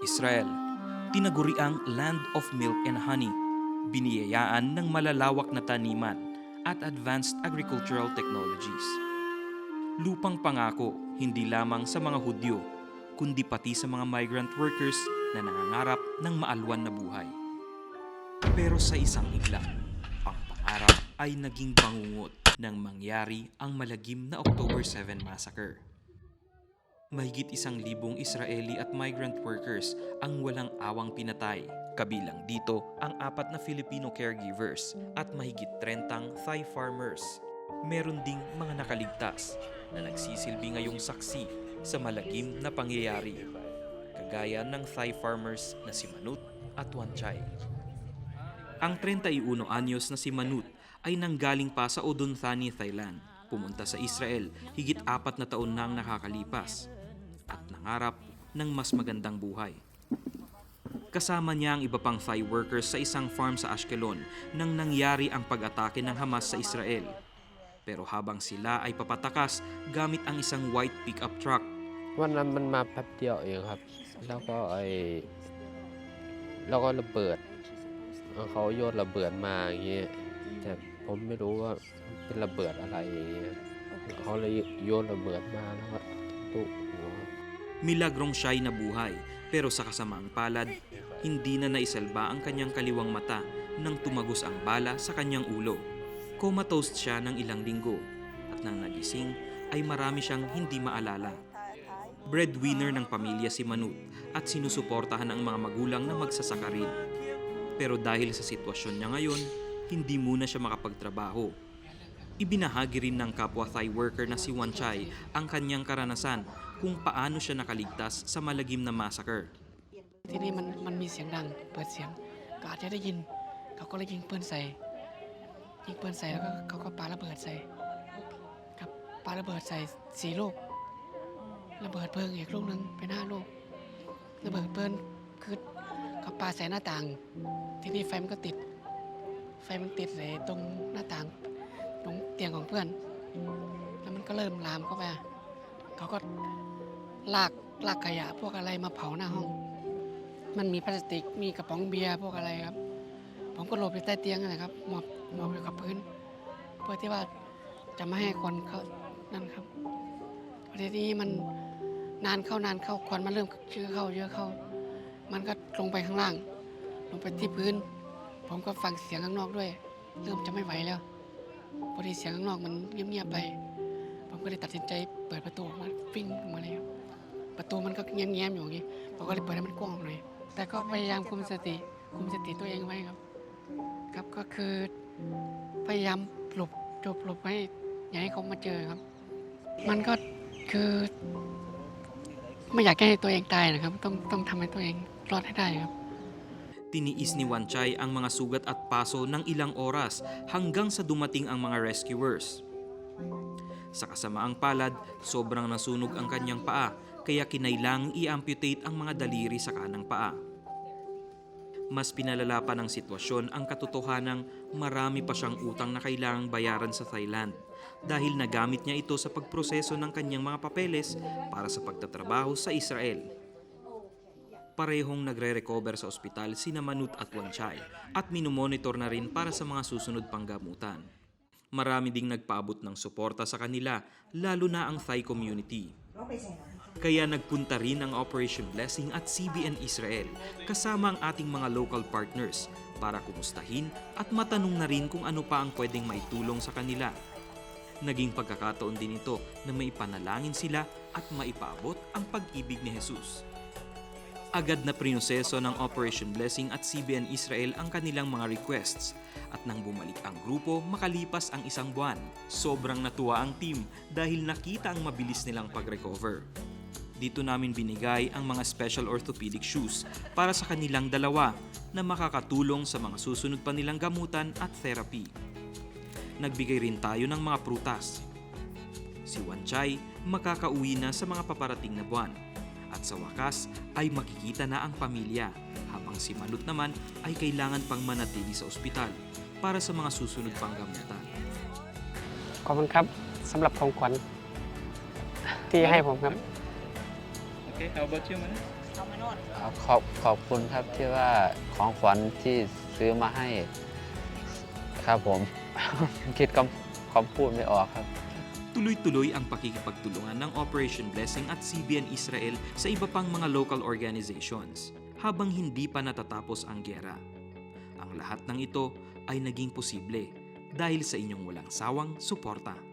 Israel, tinaguriang Land of Milk and Honey, biniyayaan ng malalawak na taniman at advanced agricultural technologies. Lupang pangako hindi lamang sa mga Hudyo, kundi pati sa mga migrant workers na nangangarap ng maalwan na buhay. Pero sa isang igla, ang pangarap ay naging bangungot nang mangyari ang malagim na October 7 massacre. Mahigit isang libong Israeli at migrant workers ang walang awang pinatay. Kabilang dito ang apat na Filipino caregivers at mahigit 30 Thai farmers. Meron ding mga nakaligtas na nagsisilbi ngayong saksi sa malagim na pangyayari. Kagaya ng Thai farmers na si Manut at Wanchay. Ang 31 anyos na si Manut ay nanggaling pa sa Odunthani, Thailand. Pumunta sa Israel higit apat na taon nang nakakalipas at nangarap ng mas magandang buhay. Kasama niya ang iba pang Thai workers sa isang farm sa Ashkelon nang nangyari ang pag-atake ng Hamas sa Israel. Pero habang sila ay papatakas gamit ang isang white pickup truck. One man man ma pap dio เองครับแล้วก็ไอแล้วก็ระเบิดเขาโยนระเบิดมาอย่างเงี้ยแต่ผมไม่รู้ว่าเป็นระเบิดอะไรอย่างเงี้ยเขาเลยโยนระเบิดมาแล้วก็ตุ๊ milagrong siya'y nabuhay pero sa kasamaang palad, hindi na naisalba ang kanyang kaliwang mata nang tumagos ang bala sa kanyang ulo. Comatose siya ng ilang linggo at nang nagising ay marami siyang hindi maalala. Breadwinner ng pamilya si Manut at sinusuportahan ang mga magulang na magsasaka rin. Pero dahil sa sitwasyon niya ngayon, hindi muna siya makapagtrabaho. Ibinahagi rin ng kapwa Thai worker na si Wanchay ang kanyang karanasan kung paano siya nakaligtas sa malagim na massacre. ที่นี่มันมันมีเสียงดังเปิดเสียงก็อาจจะได้ยิน เขาก็เลยยิงปืนใส่ ยิงปืนใส่แล้วก็เขาก็ปาระเบิดใส่ครับปาระเบิดใส่สี่ลูกระเบิดเพลิงอีกลูกหนึ่งเป็นห้าลูกระเบิดเพลิงคือเขาปาใส่หน้าต่าง ที่นี่ไฟมันก็ติด ไฟมันติดใส่ตรงหน้าต่าง ตรงเตียงของเพื่อน แล้วมันก็เริ่มลามเข้าไปเขาก็ ลากลากขยะพวกอะไรมาเผาหน้าห้อง มันมีพลาสติกมีกระป๋องเบียร์พวกอะไรครับ ผมก็หลบอยู่ใต้เตียงนั่นแหละครับหมอบหมอบอยู่กับพื้น เพื่อที่ว่าจะไม่ให้คนเขานั่นครับพอทีนี้มันนานเข้านานเข้าควันมันเริ่มเชื้อเข้าเยอะเข้า มันก็ลงไปข้างล่าง ลงไปที่พื้น ผมก็ฟังเสียงข้างนอกด้วย เริ่มจะไม่ไหวแล้วพอดีเสียงข้างนอกมันเงียบๆไป ผมก็เลยตัดสินใจเปิดประตูออกมาวิ่งออกมาเลยครับประตูมันก็แง้มๆอยู่อย่างนี้ผมก็เลยเปิดให้มันกว้างหน่อยแต่ก็พยายามคุมสติคุมสติตัวเองไว้ครับ ครับก็คือพยายามหลบจบหลบไว้อย่าให้เขามาเจอครับ มันก็คือ ไม่อยากให้ตัวเองตายนะครับ ต้องต้องทำให้ตัวเองรอดให้ได้ครับ Tiniis ni Wanchay ang mga sugat at paso ng ilang oras hanggang sa dumating ang mga rescuers. Sa kasamaang palad, sobrang nasunog ang kanyang paa kaya kinailangang i-amputate ang mga daliri sa kanang paa. Mas pinalala pa ng sitwasyon ang katotohanang marami pa siyang utang na kailangang bayaran sa Thailand dahil nagamit niya ito sa pagproseso ng kanyang mga papeles para sa pagtatrabaho sa Israel. Parehong nagre-recover sa ospital sina Manut at Wanchay at minomonitor na rin para sa mga susunod pang gamutan. Marami ding nagpaabot ng suporta sa kanila, lalo na ang Thai community. Kaya nagpunta rin ang Operation Blessing at CBN Israel kasama ang ating mga local partners para kumustahin at matanong na rin kung ano pa ang pwedeng maitulong sa kanila. Naging pagkakataon din ito na maipanalangin sila at maipaabot ang pag-ibig ni Jesus. Agad na prinoseso ng Operation Blessing at CBN Israel ang kanilang mga requests at nang bumalik ang grupo makalipas ang isang buwan, sobrang natuwa ang team dahil nakita ang mabilis nilang pag-recover. Dito namin binigay ang mga special orthopedic shoes para sa kanilang dalawa na makakatulong sa mga susunod pa nilang gamutan at therapy. Nagbigay rin tayo ng mga prutas. Si Wanchay makakauwi na sa mga paparating na buwan at sa wakas ay makikita na ang pamilya habang si Manut naman ay kailangan pang manatili sa ospital para sa mga susunod pang gamutan. ขอบคุณครับสำหรับของขวัญที่ให้ผมครับ Okay, how about you, Manas? เอาขอบขอบคุณครับที่ว่าของขวัญที่ซื้อมาให้ ครับผม คิดคำคำพูดไม่ออกครับ Tuloy-tuloy ang pakikipagtulungan ng Operation Blessing at CBN Israel sa iba pang mga local organizations habang hindi pa natatapos ang gera. Ang lahat ng ito ay naging posible dahil sa inyong walang sawang suporta.